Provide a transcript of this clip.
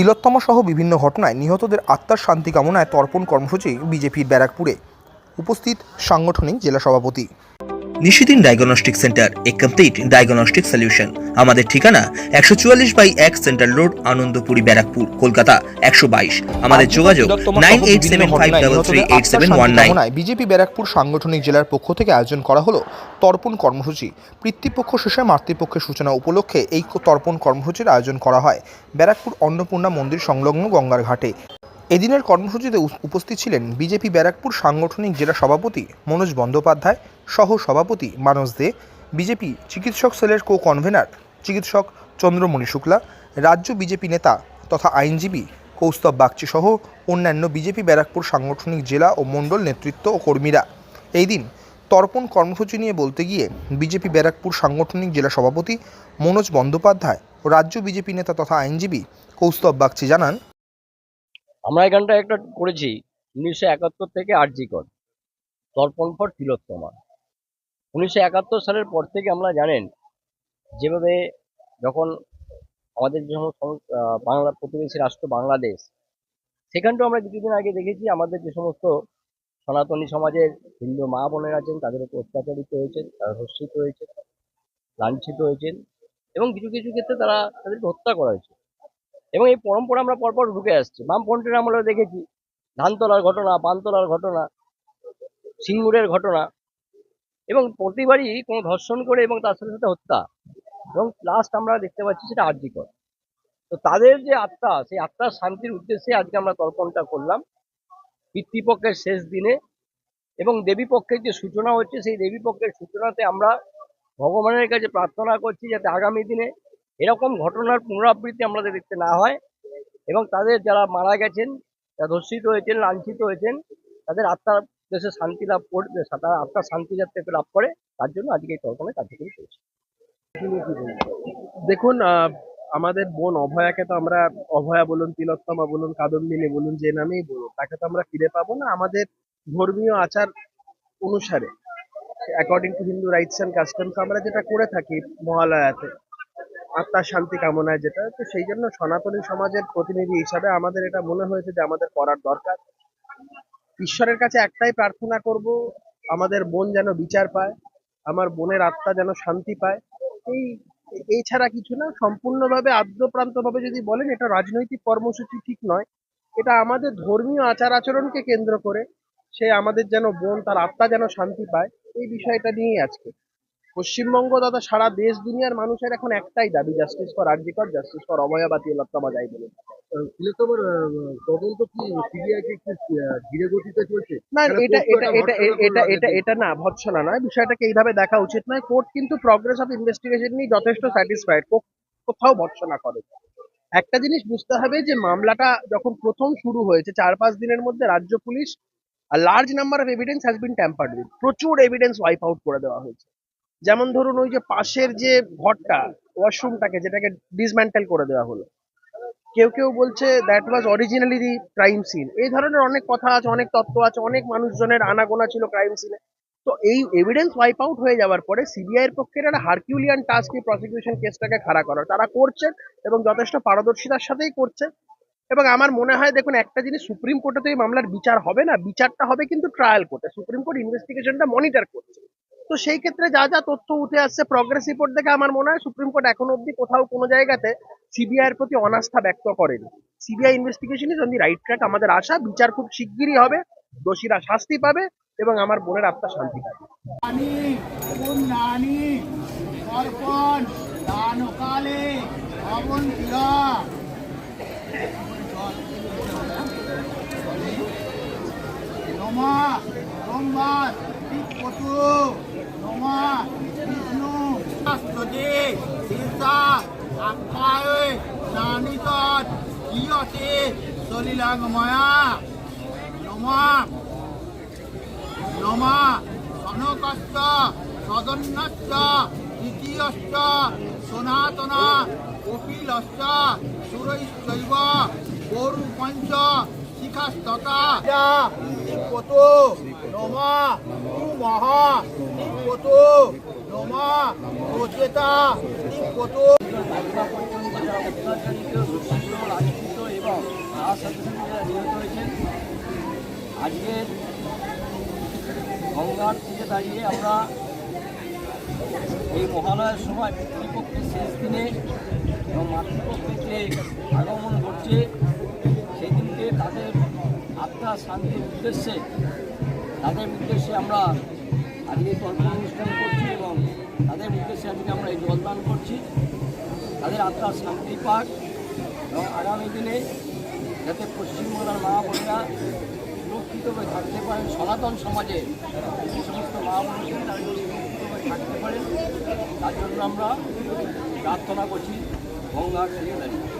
তিলোত্তমা সহ বিভিন্ন ঘটনায় নিহতদের আত্মার শান্তি কামনায় তর্পণ কর্মসূচি বিজেপির ব্যারাকপুরে। উপস্থিত সাংগঠনিক জেলা সভাপতি Nishidin diagnostic centre a complete diagnostic solution আমাদের ঠিকানা একশো চুয়াল্লিশ বাই এক সেন্ট্রাল রোড আনন্দপুরি ব্যারাকপুর কলকাতা একশো বাইশ। আমাদের যোগাযোগ nine eight seven five double three eight seven one nine. BJP Barrackpore সাংগঠনিক জেলার পক্ষ থেকে আয়োজন করা হলো তর্পণ কর্মসূচি। পিতৃপক্ষ শেষে মাতৃপক্ষের সূচনা উপলক্ষে এই তর্পণ কর্মসূচির আয়োজন করা হয়। ব্যারাকপুর অন্নপূর্ণা মন্দির সংলগ্ন গঙ্গার ঘাটে। এদিনের কর্মসূচিতে উপস্থিত ছিলেন বিজেপি ব্যারাকপুর সাংগঠনিক জেলা সভাপতি মনোজ বন্দ্যোপাধ্যায় সহ সভাপতি মানস দে, বিজেপি চিকিৎসক সেলের কো কনভেনার চিকিৎসক চন্দ্রমণি শুক্লা, রাজ্য বিজেপি নেতা তথা আইনজীবী কৌস্তব বাগচি সহ অন্যান্য বিজেপি ব্যারাকপুর সাংগঠনিক জেলা ও মণ্ডল নেতৃত্ব ও কর্মীরা। এই দিন তর্পণ কর্মসূচি নিয়ে বলতে গিয়ে বিজেপি ব্যারাকপুর সাংগঠনিক জেলা সভাপতি মনোজ বন্দ্যোপাধ্যায় ও রাজ্য বিজেপি নেতা তথা আইনজীবী কৌস্তব বাগচি জানান আমরা এখানটা একটা করেছি উনিশশো একাত্তর থেকে আরজিকর তর্পণ ফর তিলোত্তমা। উনিশশো একাত্তর সালের পর থেকে আমরা জানেন, যেভাবে যখন আমাদের যে সমস্ত বাংলা প্রতিবেশী রাষ্ট্র বাংলাদেশ, সেখানটাও আমরা কিছুদিন আগে দেখেছি আমাদের যে সমস্ত সনাতনী সমাজের হিন্দু মা বোনেরা আছেন, তাদের উপর অত্যাচারিত হয়েছেন, তারা ধর্ষিত হয়েছেন, লাঞ্ছিত হয়েছেন এবং কিছু কিছু ক্ষেত্রে তারা তাদেরকে হত্যা করা হয়েছে। এবং এই পরম্পরা আমরা পরপর ঢুকে আসছি। বামফ্রন্টের আমরা দেখেছি, ধানতলার ঘটনা, পানতলার ঘটনা, সিঙ্গুরের ঘটনা, এবং প্রতিবারই কোনো ধর্ষণ করে এবং তার সাথে সাথে হত্যা। এবং লাস্ট আমরা দেখতে পাচ্ছি সেটা আর্যিকর তো তাদের যে আত্মা, সেই আত্মার শান্তির উদ্দেশ্যে আজকে আমরা তর্পণটা করলাম। পিতৃপক্ষের শেষ দিনে এবং দেবী পক্ষের যে সূচনা হচ্ছে, সেই দেবী পক্ষের সূচনাতে আমরা ভগবানের কাছে প্রার্থনা করছি যাতে আগামী দিনে এরকম ঘটনার পুনরাবৃত্তি আমাদের দেখতে না হয় এবং তাদের যারা মারা গেছেন, যারা ধর্ষিত হয়েছেন, লাঞ্ছিত হয়েছেন, তাদের আত্মার দেশে শান্তি লাভ করবে তারা আত্মার শান্তি যাতে লাভ করে, তার জন্য আজকে এই তর্পণে কার্যকরী করেছি দেখুন আমাদের বোন অভয়াকে তো আমরা অভয়া বলুন, তিলোত্তমা বলুন, কাদম্বিনী বলুন, যে নামেই বলুন, তাকে তো আমরা ফিরে পাবো না আমাদের ধর্মীয় আচার অনুসারে। According to Hindu rites and customs আমরা যেটা করে থাকি মহালয়াতে আত্মার শান্তি কামনায় যেটা, তো সেই জন্য সনাতনী সমাজের প্রতিনিধি হিসাবে আমাদের এটা মনে হয়েছে যে আমাদের করার দরকার। ঈশ্বরের কাছে একটাই প্রার্থনা করব, আমাদের বোন যেন বিচার পায়, আমার বোনের আত্মা যেন শান্তি পায়। এই এই ছাড়া কিছু না, সম্পূর্ণভাবে আদ্যপ্রান্তভাবে যদি বলেন, এটা রাজনৈতিক কর্মসূচি ঠিক নয়। এটা আমাদের ধর্মীয় আচার আচরণকে কেন্দ্র করে সে আমাদের যেন বোন তার আত্মা যেন শান্তি পায়, এই বিষয়টা নিয়েই আজকে। পশ্চিমবঙ্গ দাদা সারা দেশ দুনিয়ার মানুষের এখন একটাই দাবি justice for RG Kar justice for অভয়াবাতি লত্তমা যাই বলুন। তিলোত্তমার তদন্ত কি সিবিআই কে ধীরে গতিতে চলছে? না এটা এটা এটা এটা এটা এটা না ভৎসনা নয়। বিষয়টাকে এইভাবে দেখা উচিত নয়। কোর্ট কিন্তু প্রগ্রেস অফ ইনভেস্টিগেশন নিয়ে যথেষ্ট স্যাটিসফাইড কোথাও ভৎসনা করে। একটা জিনিস বুঝতে হবে যে মামলাটা যখন প্রথম শুরু হয়েছে চার পাঁচ দিনের মধ্যে রাজ্য police large number of evidence has been tampered with প্রচুর এভিডেন্স ওয়াইপ আউট করে দেওয়া হয়েছে। যেমন ধরুন ওই যে পাশের যে ঘরটা ওয়াশরুমটাকে যেটাকে ডিসম্যান্টেল করে দেওয়া হলো। কেউ কেউ বলছে that was originally the crime scene এই ধরনের অনেক কথা আছে, অনেক তত্ত্ব আছে, অনেক মানুষজনের আনাগোনা ছিল ক্রাইম সিনে তো এই এভিডেন্স ওয়াইপ আউট হয়ে যাওয়ার পরে সিবিআই এর পক্ষে একটা হারকিউলিয়ান টাস্ক এই প্রসিকিউশন কেসটাকে খাড়া করা তারা করছেন এবং যথেষ্ট পারদর্শিতার সাথেই করছে এবং আমার মনে হয় দেখুন, একটা জিনিস সুপ্রিম কোর্টে তো এই মামলার বিচার হবে না, বিচারটা হবে কিন্তু ট্রায়াল কোর্টে সুপ্রিম কোর্ট ইনভেস্টিগেশনটা মনিটর করছে। তো সেই ক্ষেত্রে যা যা তথ্য উঠে আসছে প্রগ্রেস রিপোর্ট দেখে আমার মনে হয় সুপ্রিম কোর্ট এখনও অব্দি কোথাও কোনো জায়গাতে সিবিআই এর প্রতি অনাস্থা ব্যক্ত করেনি। CBI investigation is on the right track আমাদের আশা, বিচার খুব শিগগিরই হবে, দোষীরা শাস্তি পাবে এবং আমার বোনের আত্মা শান্তি পাবে। নমা বিষ্ণু, শাস্ত্রদে শীর্ষা আখ্যায় নানিতৎ ইয়তে সলিলাঙ্গময়া নমা নমা, সনকশ্চ, সদন্নশ্চ, দ্বিতীয়শ্চ, সনাতনা, কপিলশ্চ সুরৈশ্চৈব গরু কত নমা মহা কত? নমা প্রচেতা কত? এবং তার সাথে সাথে আজকের গঙ্গার থেকে দাঁড়িয়ে আমরা এই মহালয়ের সময় পিতৃপক্ষের শেষ দিনে এবং মাতৃপক্ষের যে আগমন ঘটছে। সেই দিনকে তাদের আত্মার শান্তির উদ্দেশ্যে, তাদের উদ্দেশ্যে আমরা আজকে তর্ক অনুষ্ঠান করছি এবং তাদের উদ্দেশ্যে আজকে আমরা এই জলদান করছি। তাদের আত্মার শান্তি পাক এবং আগামী দিনে যাতে পশ্চিমবঙ্গের মা বোনেরা সুরক্ষিত হয়ে থাকতে পারেন, সনাতন সমাজে যে সমস্ত মা বোনেরা তারা সুরক্ষিত থাকতে পারেন। তার জন্য আমরা প্রার্থনা করছি। গঙ্গার তীরে দাঁড়িয়ে।